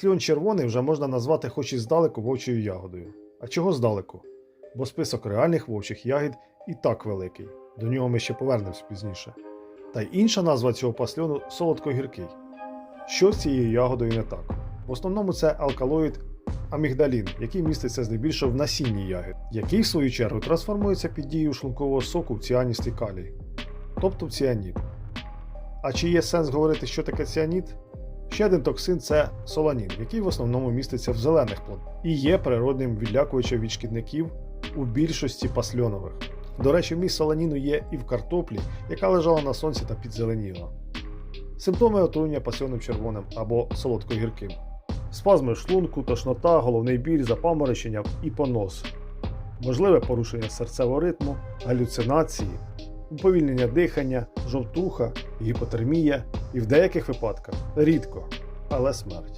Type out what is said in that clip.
Сльон червоний вже можна назвати хоч і здалеку вовчою ягодою. А чого здалеку? Бо список реальних вовчих ягід і так великий. До нього ми ще повернемось пізніше. Та й інша назва цього пасльону солодко-гіркий. Що з цією ягодою не так? В основному це алкалоїд амігдалін, який міститься здебільшого в насінні ягід, який в свою чергу трансформується під дією шлункового соку в ціаністий калій, тобто в ціанід. А чи є сенс говорити, що таке ціанід? Ще один токсин це соланін, який в основному міститься в зелених плодах і є природним відлякувачем від шкідників у більшості пасльонових. До речі, вміст соланіну є і в картоплі, яка лежала на сонці та підзеленіла. Симптоми отруєння пасьонним червоним або солодко-гірким. Спазми шлунку, тошнота, головний біль, запаморочення і понос. Можливе порушення серцевого ритму, галюцинації, уповільнення дихання, жовтуха, гіпотермія і в деяких випадках рідко, але смерть.